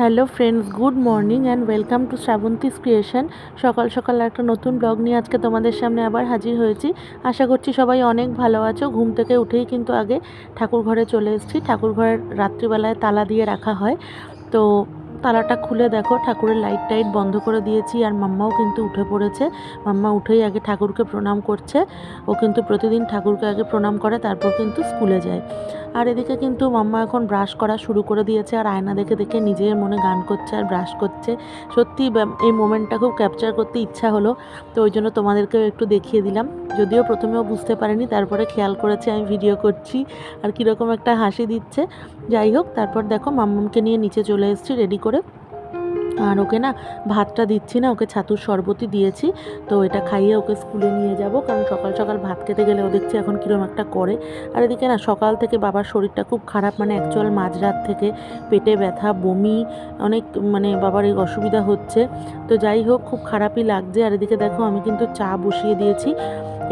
Hello friends, good morning and welcome to Shrabanti's creation. সকাল সকাল একটা নতুন ব্লগ নিয়ে আজকে তোমাদের সামনে আবার হাজির হয়েছি। আশা করছি সবাই অনেক ভালো আছো। ঘুম থেকে উঠেই কিন্তু আগে ঠাকুর ঘরে চলে এসেছি। ঠাকুর ঘরের রাত্রিবেলায় তালা দিয়ে রাখা হয়। তো তালাটা খুলে দেখো, ঠাকুরের লাইট টাইট বন্ধ করে দিয়েছি আর মাম্মাও কিন্তু উঠে পড়েছে। মাম্মা উঠেই আগে ঠাকুরকে প্রণাম করছে। ও কিন্তু প্রতিদিন ঠাকুরকে আগে প্রণাম করে, তারপর কিন্তু স্কুলে যায়। আর এদিকে কিন্তু মাম্মা এখন ব্রাশ করা শুরু করে দিয়েছে আর আয়না দেখে দেখে নিজের মনে গান করছে আর ব্রাশ করছে। সত্যি এই মোমেন্টটা খুব ক্যাপচার করতে ইচ্ছা হলো। তো ওই জন্য তোমাদেরকেও একটু দেখিয়ে দিলাম। যদিও প্রথমেও বুঝতে পারিনি, তারপরে খেয়াল করেছে আমি ভিডিও করছি। আর কীরকম একটা হাসি দিচ্ছে। যাই হোক, তারপর দেখো মাম্মামকে নিয়ে নিচে চলে এসেছি রেডি করে। আর ওকে না ভাতটা দিচ্ছি না, ওকে ছাতুর শরবতই দিয়েছি। তো এটা খাইয়ে ওকে স্কুলে নিয়ে যাব, কারণ সকাল সকাল ভাত খেতে গেলে ও দেখছি এখন কীরকম একটা করে। আর এদিকে না সকাল থেকে বাবার শরীরটা খুব খারাপ মানে অ্যাকচুয়াল মাঝরাত থেকে পেটে ব্যথা, বমি, অনেক মানে বাবার এই অসুবিধা হচ্ছে। তো যাই হোক, খুব খারাপই লাগছে। আর এদিকে দেখো আমি কিন্তু চা বসিয়ে দিয়েছি।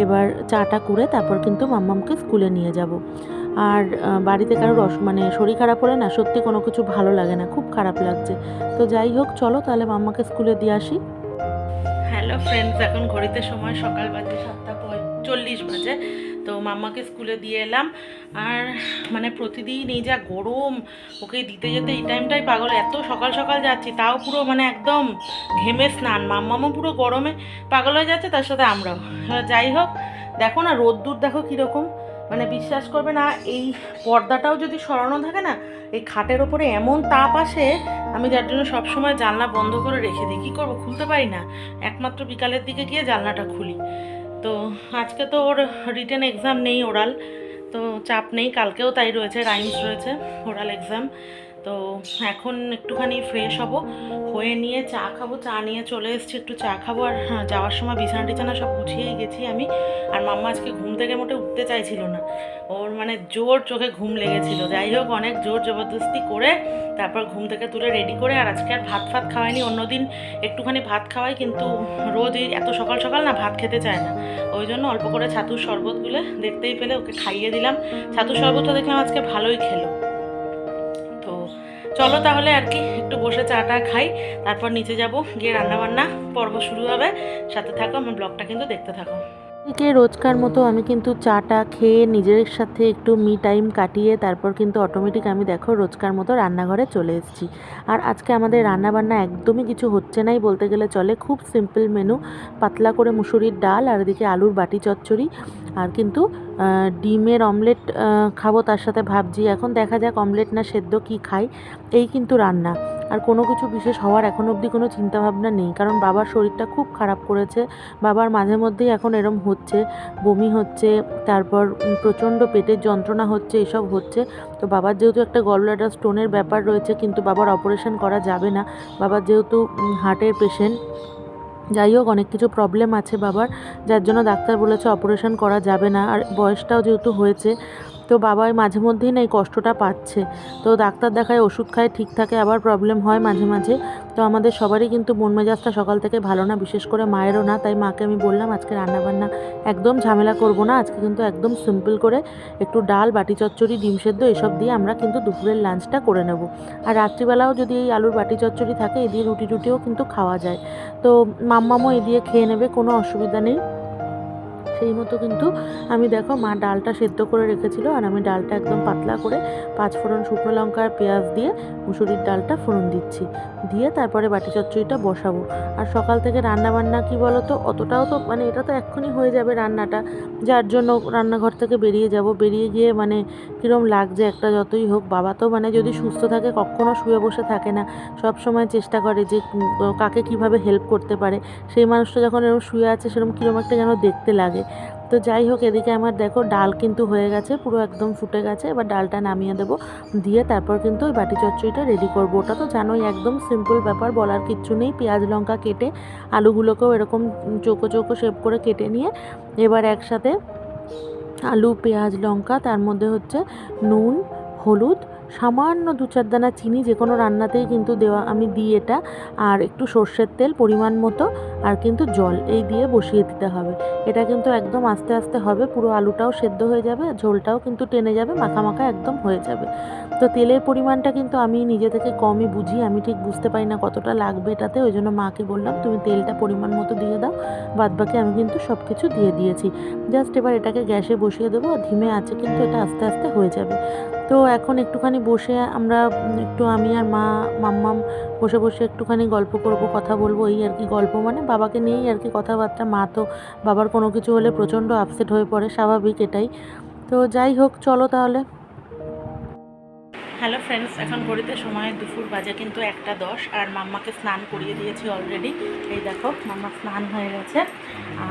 এবার চাটা করে তারপর কিন্তু মাম্মামকে স্কুলে নিয়ে যাব। আর বাড়িতে কারোর মানে শরীর খারাপ হলে না সত্যি কোনো কিছু ভালো লাগে না, খুব খারাপ লাগছে। তো যাই হোক, চলো তাহলে মাম্মাকে স্কুলে দিয়ে আসি। হ্যালো ফ্রেন্ডস এখন ঘড়িতে সময় সকাল বাজে সাতটা চল্লিশ বাজে। তো মাম্মাকে স্কুলে দিয়ে এলাম। আর মানে প্রতিদিন এই যা গরম, ওকে দিতে যেতে এই টাইমটাই পাগল। এত সকাল সকাল যাচ্ছি, তাও পুরো মানে একদম ঘেমে স্নান। মাম্মামও পুরো গরমে পাগল হয়ে যাচ্ছে, তার সাথে আমরাও। যাই হোক, দেখো না রোদ্দুর দেখো কীরকম। মানে বিশ্বাস করবে না, এই পর্দাটাও যদি সরানো থাকে না, এই খাটের ওপরে এমন তাপ আসে, আমি যার জন্য সবসময় জানলা বন্ধ করে রেখে দিই। কী করব? খুলতে পারি না। একমাত্র বিকালের দিকে গিয়ে জানলাটা খুলি। তো আজকে তো ওর রিটেন এক্সাম নেই ওরাল তো চাপ নেই, কালকেও তাই রয়েছে রাইমস রয়েছে ওরাল এক্সাম তো এখন একটুখানি ফ্রেশ হব। হয়ে নিয়ে চা খাব চা নিয়ে চলে এসেছি একটু চা খাব। আর হ্যাঁ, যাওয়ার সময় বিছানা টিছানা সব গুছিয়েই গেছি আমি। আর মাম্মা আজকে ঘুম থেকে মোটে উঠতে চাইছিল না। ওর মানে জোর চোখে ঘুম লেগেছিল। যাই হোক অনেক জোর জবরদস্তি করে তারপর ঘুম থেকে তুলে রেডি করে আর আজকে আর ভাত ফাত খাওয়াইনি। অন্যদিন একটুখানি ভাত খাওয়াই কিন্তু রোজ এই এত সকাল সকাল না ভাত খেতে চায় না। ওই জন্য অল্প করে ছাতুর শরবতগুলো দেখতেই পেলে ওকে খাইয়ে দিলাম। ছাতুর শরবতটা দেখলাম আজকে ভালোই খেলো। চলো তাহলে আর কি, একটু বসে চাটা খাই, তারপর নিচে যাব, গিয়ে রান্নাবান্না, পর্ব শুরু হবে। সাথে থাকো, আমার ব্লগটা কিন্তু দেখতে থাকো। এদিকে রোজকার মতো আমি কিন্তু চাটা খেয়ে নিজের সাথে একটু মি টাইম কাটিয়ে তারপর কিন্তু অটোমেটিক আমি দেখো রোজকার মতো রান্নাঘরে চলে এসেছি। আর আজকে আমাদের রান্নাবান্না একদমই কিছু হচ্ছে নাই বলতে গেলে চলে খুব সিম্পল মেনু পাতলা করে মুসুরির ডাল আর এদিকে আলুর বাটি চচ্চড়ি আর কিন্তু ডিমের অমলেট খাব তার সাথে ভাবছি। এখন দেখা যাক অমলেট না সেদ্ধ কি খাই, এই কিন্তু রান্না। আর কোনো কিছু বিশেষ হওয়ার এখন অবধি কোনো চিন্তাভাবনা নেই। কারণ বাবার শরীরটা খুব খারাপ করেছে। বাবার মাঝে মধ্যেই এখন এরম হচ্ছে, বমি হচ্ছে, তারপর প্রচণ্ড পেটের যন্ত্রণা হচ্ছে, এসব হচ্ছে। তো বাবার যেহেতু একটা গলব্লাডার স্টোনের ব্যাপার রয়েছে, কিন্তু বাবার অপারেশন করা যাবে না। বাবার যেহেতু হার্টের পেশেন্ট যাই হোক, অনেক কিছু প্রবলেম আছে বাবার। যার জন্য ডাক্তার বলেছে অপারেশন করা যাবে না। আর বয়সটাও যেহেতু হয়েছে তো বাবাই মাঝে মধ্যেই না এই কষ্টটা পাচ্ছে। তো ডাক্তার দেখায় ওষুধ খায়, ঠিক থাকে, আবার প্রবলেম হয় মাঝে মাঝে। তো আমাদের সবারই কিন্তু মন মেজাজটা সকাল থেকে ভালো না, বিশেষ করে মায়েরও না। তাই মাকে আমি বললাম, আজকে রান্নাবান্না একদম ঝামেলা করব না। আজকে কিন্তু একদম সিম্পল করে একটু ডাল, বাটি, চচ্চড়ি, ডিম সেদ্ধ এসব দিয়ে আমরা কিন্তু দুপুরের লাঞ্চটা করে নেব। আর রাত্রিবেলাও যদি এই আলুর বাটি, চচ্চড়ি থাকে, এ দিয়ে রুটি রুটিও কিন্তু খাওয়া যায়। তো মাম্মামও এ দিয়ে খেয়ে নেবে, কোনো অসুবিধা নেই। সেই মতো কিন্তু আমি দেখো মা ডালটা সেদ্ধ করে রেখেছিল আর আমি ডালটা একদম পাতলা করে পাঁচ ফোড়ন শুকনো লঙ্কা আর পেঁয়াজ দিয়ে মুসুরির ডালটা ফোড়ন দিচ্ছি। দিয়ে তারপরে বাটি চচ্চড়িটা বসাবো। আর সকাল থেকে রান্না বান্না কি বলো তো অতটাও তো মানে এটা তো এক্ষুনি হয়ে যাবে রান্নাটা। যার জন্য রান্নাঘর থেকে বেরিয়ে যাব। বেরিয়ে গিয়ে মানে কীরম লাগছে একটা যতই হোক। বাবা তো মানে যদি সুস্থ থাকে কখনো শুয়ে বসে থাকে না। সব সময় চেষ্টা করে যে কাকে কীভাবে হেল্প করতে পারে। সেই মানুষটা যখন এরকম শুয়ে আছে সেরকম কীরকম একটা যেন দেখতে লাগে। তো যাই হোক, এদিকে আমার দেখো ডাল কিন্তু হয়ে গেছে, পুরো একদম ফুটে গেছে। এবার ডালটা নামিয়ে দেবো, দিয়ে তারপর কিন্তু ওই বাটি চচ্চড়িটা রেডি করব। ওটা তো জানোই, একদম সিম্পল ব্যাপার, বলার কিচ্ছু নেই। পেঁয়াজ, লঙ্কা কেটে আলুগুলোকেও এরকম চৌকো চৌকো শেপ করে কেটে নিয়ে এবার একসাথে আলু, পেঁয়াজ, লঙ্কা, তার মধ্যে হচ্ছে নুন, হলুদ সামান্য দু চার দানা চিনি যে কোনো রান্নাতেই কিন্তু দেওয়া, আমি দিই এটা। আর একটু সর্ষের তেল পরিমাণ মতো, আর কিন্তু জল এই দিয়ে বসিয়ে দিতে হবে। এটা কিন্তু একদম আস্তে আস্তে হবে, পুরো আলুটাও সেদ্ধ হয়ে যাবে ঝোলটাও কিন্তু টেনে যাবে, মাখা মাখা একদম হয়ে যাবে। তো তেলের পরিমাণটা কিন্তু আমি নিজে থেকে কমই বুঝি, আমি ঠিক বুঝতে পারি না কতটা লাগবে এটাতে, ওই জন্য মাকে বললাম, তুমি তেলটা পরিমাণ মতো দিয়ে দাও বাদ বাকি আমি কিন্তু সব কিছু দিয়ে দিয়েছি। জাস্ট এবার এটাকে গ্যাসে বসিয়ে দেবো, আর ধিমে আছে কিন্তু এটা আস্তে আস্তে হয়ে যাবে। তো এখন একটুখানি বসে আমরা একটু আমি আর মা, মাম্মাম বসে বসে একটুখানি গল্প করব, কথা বলব, এই আর কি গল্প মানে বাবাকে নিয়েই আর কি কথাবার্তা। মা তো বাবার কোনো কিছু হলে প্রচণ্ড আপসেট হয়ে পড়ে, স্বাভাবিক এটাই। তো যাই হোক, চলো তাহলে। হ্যালো ফ্রেন্ডস এখন ঘড়িতে সময় দুপুর বাজে কিন্তু একটা দশ, আর মাম্মাকে স্নান করিয়ে দিয়েছি অলরেডি এই দেখো, মাম্মা স্নান হয়ে গেছে।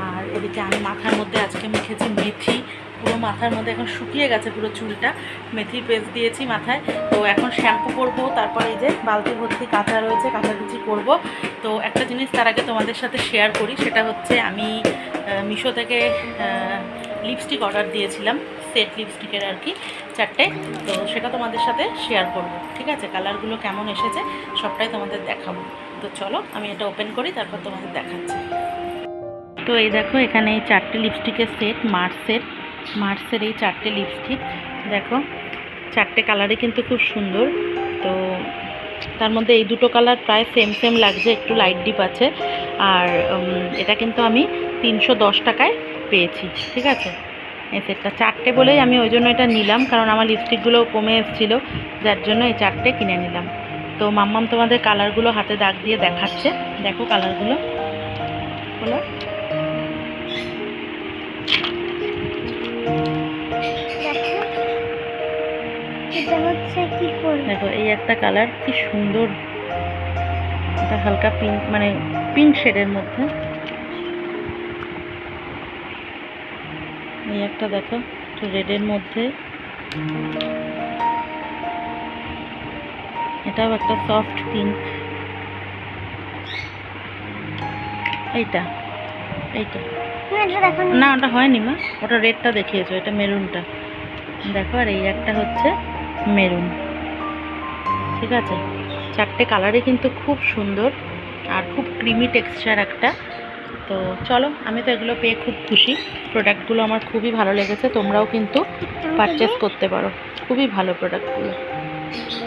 আর এদিকে আমি মাথার মধ্যে আজকে মেখেছি মেথি পুরো মাথার মধ্যে এখন শুকিয়ে গেছে পুরো চুলটা। মেথি পেস্ট দিয়েছি মাথায়। তো এখন শ্যাম্পু করব, তারপরে এই যে বালতি ভর্তি কাঁচা রয়েছে কাঁচাকুচি করব। তো একটা জিনিস তার আগে তোমাদের সাথে শেয়ার করি, সেটা হচ্ছে আমি মিশো থেকে লিপস্টিক অর্ডার দিয়েছিলাম সেট লিপস্টিকের আর কি, চারটে। তো সেটা তোমাদের সাথে শেয়ার করব, ঠিক আছে? কালারগুলো কেমন এসেছে, সবটাই তোমাদের দেখাবো। তো চলো, আমি এটা ওপেন করি, তারপর তোমাদের দেখাচ্ছি। তো এই দেখো, এখানে এই চারটে লিপস্টিকের সেট মার্সের মার্সের এই চারটে লিপস্টিক দেখো, চারটে কালারই কিন্তু খুব সুন্দর। তো তার মধ্যে এই দুটো কালার প্রায় সেম সেম লাগছে, একটু লাইট ডিপ আছে। আর এটা কিন্তু আমি তিনশো দশ টাকায় পেয়েছি, ঠিক আছে? এই সেটটা চারটে বলেই আমি ওই জন্য এটা নিলাম, কারণ আমার লিপস্টিকগুলো কমে এসেছিল, যার জন্য এই চারটে কিনে নিলাম। তো মাম্মাম তোমাদের কালারগুলো হাতে দাগ দিয়ে দেখাচ্ছে। দেখো কালারগুলো হলো এটা হচ্ছে কি করবে দেখো এই একটা কালার কি সুন্দর। এটা হালকা পিঙ্ক মানে পিঙ্ক শেডের মধ্যে। এই একটা দেখো একটু রেডের মধ্যে। এটাও একটা সফট পিঙ্ক এইটা এইটা। না ওটা হয়নি মা ওটা রেডটা দেখিয়েছো এটা মেরুনটা দেখো আর এই একটা হচ্ছে মেরুন। ঠিক আছে? চারটে কালারই কিন্তু খুব সুন্দর আর খুব ক্রিমি টেক্সচার একটা। তো চলো, আমি তো এগুলো পেয়ে খুব খুশি। প্রোডাক্টগুলো আমার খুবই ভালো লেগেছে, তোমরাও কিন্তু পারচেস করতে পারো। খুবই ভালো প্রোডাক্টগুলো।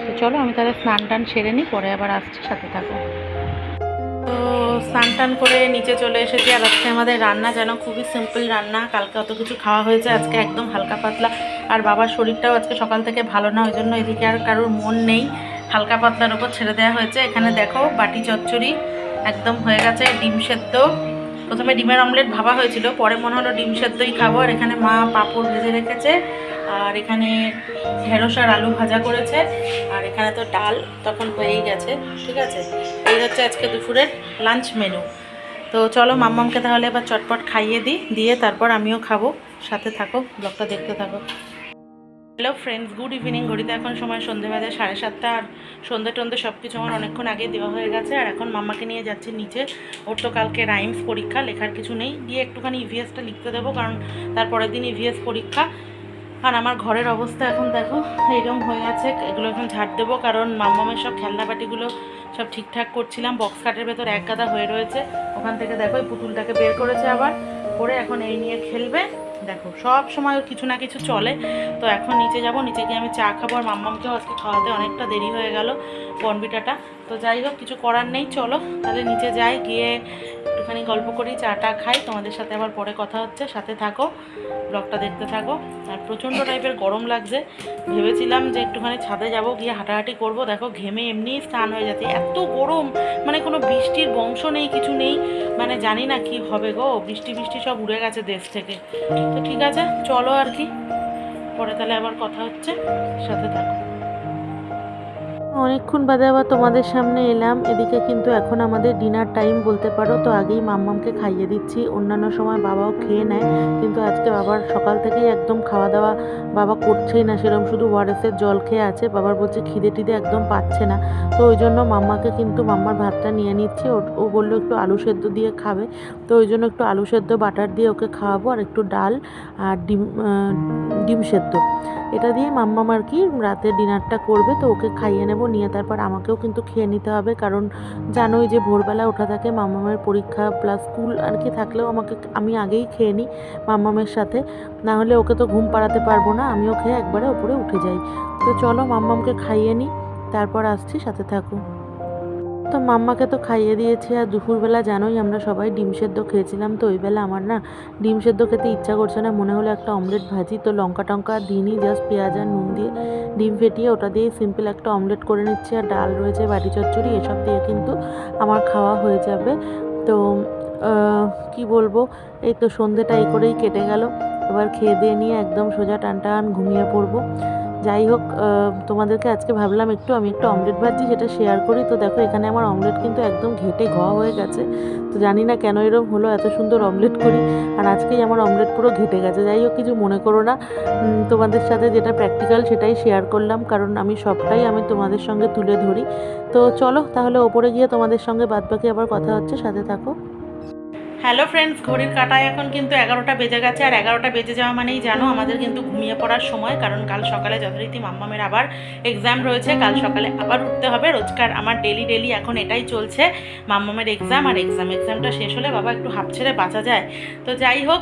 তো চলো, আমি তাহলে স্নান টান সেরে নিই, পরে আবার আসছি সাথে থাকো। তো স্নান টান করে নিচে চলে এসেছি আর আজকে আমাদের রান্না যেন খুবই সিম্পল রান্না। কালকে অত কিছু খাওয়া হয়েছে, আজকে একদম হালকা পাতলা। আর বাবার শরীরটাও আজকে সকাল থেকে ভালো না, ওই জন্য এদিকে আর কারোর মন নেই। হালকা পাতলার ওপর ছেড়ে দেওয়া হয়েছে। এখানে দেখো, বাটি চচ্চড়ি একদম হয়ে গেছে, ডিম সেদ্ধ। প্রথমে ডিমের অমলেট ভাবা হয়েছিল, পরে মনে হলো ডিম সেদ্ধই খাব। আর এখানে মা পাঁপড় ভেজে রেখেছে, আর এখানে ঢেঁড়স আর আলু ভাজা করেছে। আর এখানে তো ডাল তখন হয়েই গেছে, ঠিক আছে? এই হচ্ছে আজকে দুপুরের লাঞ্চ মেনু। তো চলো মাম্মামকে তাহলে এবার চটপট খাইয়ে দিই, দিয়ে তারপর আমিও খাব। সাথে থাকো, ব্লগটা দেখতে থাকো। হ্যালো ফ্রেন্ডস গুড ইভিনিং ঘড়িতে এখন সময় সন্ধে বাজে সাড়ে সাতটা আর সন্ধে টন্ধে সব কিছু আমার অনেকক্ষণ আগে দেওয়া হয়ে গেছে আর এখন মাম্মাকে নিয়ে যাচ্ছি নিচে। ওর তো কালকে রাইমস পরীক্ষা, লেখার কিছু নেই। দিয়ে একটুখানি ইভিএসটা লিখতে দেবো কারণ তারপরের দিন ইভিএস পরীক্ষা। আর আমার ঘরের অবস্থা এখন দেখো এইরকম হয়ে আছে। এগুলো এখন ঝাড় দেবো কারণ মাম্মামের সব খেলনাপাটিগুলো সব ঠিকঠাক করছিলাম। বক্স কাটের ভেতর এক গাদা হয়ে রয়েছে। ওখান থেকে দেখো এই পুতুলটাকে বের করেছে আবার। করে এখন এই নিয়ে খেলবে। দেখো, সব সময় কিছু না কিছু চলে। তো এখন নিচে যাব, নিচে গিয়ে আমি চা খাব আর মাম্মামকেও আজকে খাওয়াতে অনেকটা দেরি হয়ে গেল বনবিটাটা। তো যাই হোক, কিছু করার নেই, চলো। তাহলে নিচে যাই, গিয়ে একটুখানি গল্প করি, চাটা খাই। তোমাদের সাথে আবার পরে কথা হচ্ছে। সাথে থাকো, ব্লগটা দেখতে থাকো। আর প্রচণ্ড টাইপের গরম লাগছে। ভেবেছিলাম যে একটুখানি ছাদে যাব, গিয়ে হাঁটাহাঁটি করব। দেখো, ঘেমে এমনি স্নান হয়ে যাচ্ছে। এত গরম! মানে কোনো বৃষ্টির বংশ নেই, কিছু নেই। মানে জানি না কি হবে গো। বৃষ্টি বৃষ্টি সব উড়ে গেছে দেশ থেকে। তো ঠিক আছে, চলো আর কি। পরে তাহলে আবার কথা হচ্ছে। সাথে থাকো। অনেকক্ষণ বাদে আবার তোমাদের সামনে এলাম। এদিকে কিন্তু এখন আমাদের ডিনার টাইম বলতে পারো। তো আগেই মাম্মামকে খাইয়ে দিচ্ছি। অন্যান্য সময় বাবাও খেয়ে নেয়। কিন্তু আজকে বাবার সকাল থেকেই একদম খাওয়া দাওয়া বাবা করছেই না। সেরকম শুধু ওয়ারেসের জল খেয়ে আছে। বাবার বলছে খিদে টিদে একদম পাচ্ছে না। তো ওই জন্য মাম্মাকে কিন্তু মাম্মার ভাতটা নিয়ে নিচ্ছে। ও- বলল একটু আলু সেদ্ধ দিয়ে খাবে। তো ওই জন্য একটু আলু সেদ্ধ, বাটার দিয়ে ওকে খাওয়াবো। আর একটু ডাল আর ডিম ডিম সেদ্ধ। এটা দিয়ে মাম্মাম আর কি রাতে ডিনারটা করবে। তো ওকে খাইয়ে নেব। নিয়ে তারপর আমাকেও কিন্তু খেয়ে নিতে হবে। কারণ জানোই যে ভোরবেলা ওঠা থাকে মামামের পরীক্ষা প্লাস স্কুল আর কি থাকলেও আমাকে আমি আগেই খেয়ে নিই মামামের সাথে। না হলে ওকে তো ঘুম পাড়াতে পারব না, আমিও খেয়ে একবারে ওপরে উঠে যাই। তো চলো মাম্মামকে খাইয়ে নিই, তারপর আসছি, সাথে থাকো। তো মাম্মাকে তো খাইয়ে দিয়েছি, আর দুপুরবেলা জানোই আমরা সবাই ডিম সেদ্ধ খেয়েছিলাম, তো ওই বেলা আমার না ডিম সেদ্ধ খেতে ইচ্ছা করছে না, মনে হলো একটা অমলেট ভাজি, তো লঙ্কা টঙ্কা দিনই জাস্ট পেঁয়াজ আর নুন দিয়ে ডিম ফেটিয়ে ওটা দিয়ে সিম্পল একটা অমলেট করে নিচ্ছি, আর ডাল রয়েছে, বাটি চচ্চড়ি, এসব দিয়ে কিন্তু আমার খাওয়া হয়ে যাবে। তো কি বলব, এই তো সন্ধেটা এই করেই কেটে গেল, এবার খেয়ে দিয়ে নিয়ে একদম সোজা টান টান ঘুমিয়ে পড়ব। যাই হোক তোমাদেরকে আজকে ভাবলাম একটু, আমি একটু অমলেট ভাজি সেটা শেয়ার করি। তো দেখো, এখানে আমার অমলেট কিন্তু একদম ঘেটে ঘোয়া হয়ে গেছে। তো জানি না কেন এরকম হলো, এত সুন্দর অমলেট করি। আর আজকেই আমার অমলেট পুরো ঘেটে গেছে। যাই হোক কিছু মনে করো না। তোমাদের সাথে যেটা প্র্যাকটিক্যাল সেটাই শেয়ার করলাম। কারণ আমি সবটাই আমি তোমাদের সঙ্গে তুলে ধরি। তো চলো, তাহলে ওপরে গিয়ে তোমাদের সঙ্গে বাদবাকি আবার কথা হচ্ছে। সাথে থাকো। হ্যালো ফ্রেন্ডস ঘড়ির কাটায় এখন কিন্তু এগারোটা বেজে গেছে, আর এগারোটা বেজে যাওয়া মানেই জানো আমাদের কিন্তু ঘুমিয়ে পড়ার সময়, কারণ কাল সকালে যথারীতি মাম্মামের আবার এক্সাম রয়েছে, কাল সকালে আবার উঠতে হবে, রোজকার আমার ডেলি ডেলি এখন এটাই চলছে, মাম্মামের এক্সাম আর এক্সাম এক্সামটা শেষ হলে বাবা একটু হাফ ছেড়ে বাঁচা যায়। তো যাই হোক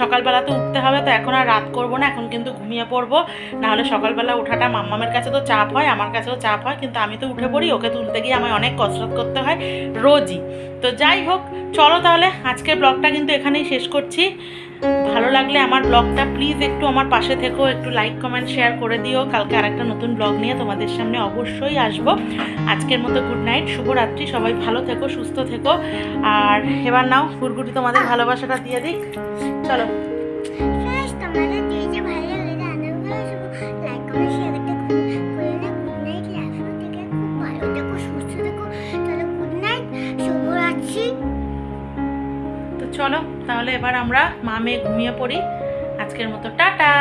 সকালবেলা তো উঠতে হবে, তো এখন আর রাত করব না, এখন কিন্তু ঘুমিয়ে পড়ব, নাহলে সকালবেলা ওঠাটা মাম্মামের কাছে তো চাপ হয়, আমার কাছেও চাপ হয়, কিন্তু আমি তো উঠে পড়ি, ওকে তুলতে গিয়ে আমায় অনেক কসরত করতে হয়, রোজই। তো যাই হোক চলো তাহলে, আজকের ব্লগটা কিন্তু এখানেই শেষ করছি। ভালো লাগলে আমার ব্লগটা প্লিজ একটু আমার পাশে থেকো, একটু লাইক কমেন্ট শেয়ার করে দিও। কালকে আর একটা নতুন ব্লগ নিয়ে তোমাদের সামনে অবশ্যই আসব। আজকের মতো গুড নাইট শুভরাত্রি, সবাই ভালো থেকো, সুস্থ থেকো। আর এবার নাও ফুরগুটি তোমাদের ভালোবাসাটা দিয়ে দিক। চলো। তাহলে এবার আমরা মামে মেয়ে ঘুমিয়ে পড়ি। আজকের মতো টাটা।